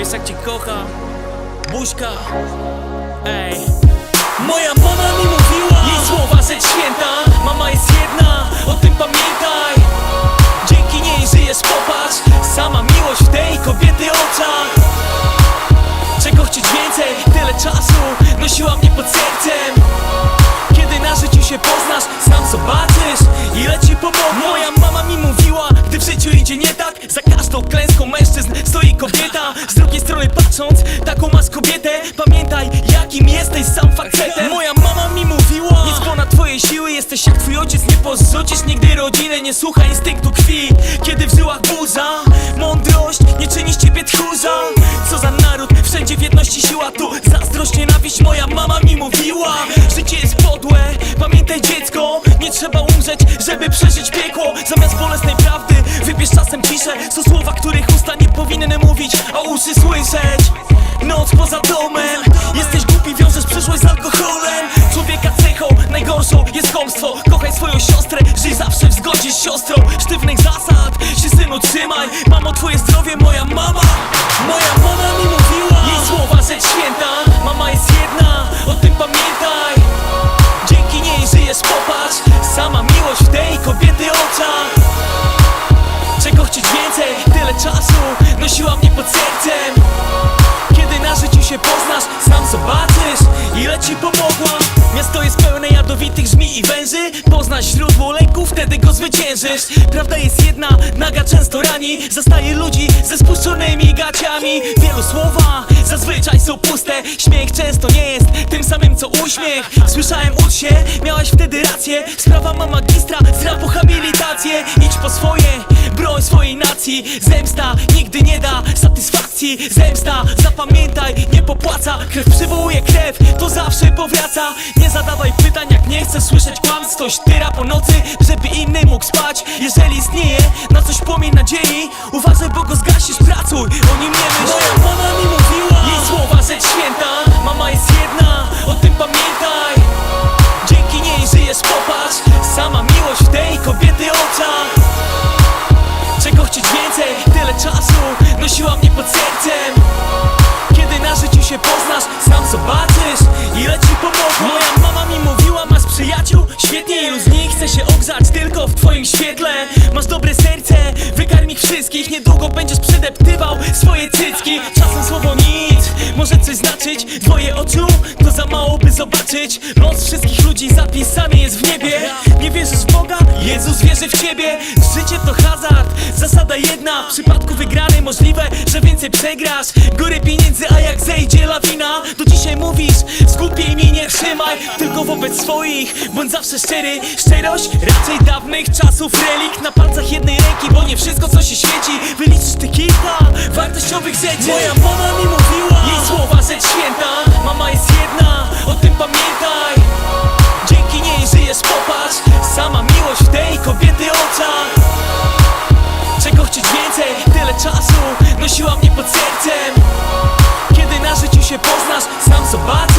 Wiesz jak cię kocham Buźka. Ej. Moja mama mi mówiła Jej słowa rzecz święta. Mama jest jedna O tym pamiętaj. Dzięki niej żyjesz popatrz. Sama miłość w tej kobiety oczach. Czego chcieć więcej? Tyle czasu Nosiła mnie pod sercem patrząc Taką masz kobietę Pamiętaj jakim jesteś sam facetem. Moja mama mi mówiła Nic ponad twoje siły Jesteś jak twój ojciec Nie porzucisz nigdy rodziny Nie słuchaj instynktu krwi. Kiedy w żyłach burza Mądrość nie czyni z ciebie tchórza Co za naród Wszędzie w jedności siła tu Zazdrość, nienawiść Moja mama mi mówiła. Życie jest podłe Pamiętaj dziecko Nie trzeba umrzeć, żeby przeżyć słowa, których usta nie powinny mówić A uszy słyszeć. Noc poza domem. Jesteś głupi, wiążesz przyszłość z alkoholem. Człowieka cechą najgorszą jest kłamstwo Kochaj swoją siostrę, żyj zawsze w zgodzie z siostrą. Sztywnych zasad się synu trzymaj. Mamo twoje zdrowie, moja mama. Moja mama mi mówiła. Jej słowa rzecz święta Mama jest jedna, o tym pamiętaj. Dzięki niej żyjesz, popatrz. Sama miłość w tej kobiety oczach i węży Poznasz źródło lęku, wtedy go zwyciężysz. Prawda jest jedna, naga często rani. Zastaje ludzi ze spuszczonymi gaciami. Wielu słowa zazwyczaj są puste. Śmiech często nie jest tym samym co uśmiech. Słyszałem ucz się, miałaś wtedy rację. Sprawa ma magistra, zra po habilitację Idź po swoje, broń swojej nacji. Zemsta nigdy nie da satysfakcji. Zemsta, zapamiętaj, nie popłaca. Krew przywołuje krew, to zawsze powraca. Nie zadawaj pytań jak nie chcesz słyszeć kłamstw. Ktoś tyra po nocy, żeby inny mógł spać. Jeżeli istnieje na coś płomień nadziei Uważaj, bo go zgasisz, pracuj, o nim nie myśl. Moja mama mi się poznasz Sam zobaczysz Ile ci pomogło. Moja mama mi mówiła Masz przyjaciół? Świetnie ilu z nich chce się ogrzać Tylko w twoim świetle? Masz dobre serce Wykarm ich wszystkich Niedługo będziesz przedeptywał Swoje cycki. Czasem słowo nic Może coś znaczyć Twoje oczu za mało by zobaczyć. Los wszystkich ludzi zapisany jest w niebie. Nie wierzysz w Boga? Jezus wierzy w ciebie. Życie to hazard Zasada jedna. W przypadku wygranej możliwe, że więcej przegrasz. Góry pieniędzy, a jak zejdzie lawina? To dzisiaj mówisz Skupiej mi trzymaj Tylko wobec swoich, bądź zawsze szczery Szczerość raczej dawnych czasów. Relikt na palcach jednej ręki Bo nie wszystko co się świeci. Wyliczysz te kilka wartościowych rzeczy. Moja mama mi mówiła Jej słowa rzecz święta Mama jest jedna, o tym pamiętaj. Dzięki niej żyjesz, popatrz Sama miłość w tej kobiety oczach. Czego chcieć więcej? Tyle czasu nosiła mnie pod sercem. Kiedy na życiu się poznasz, sam zobacz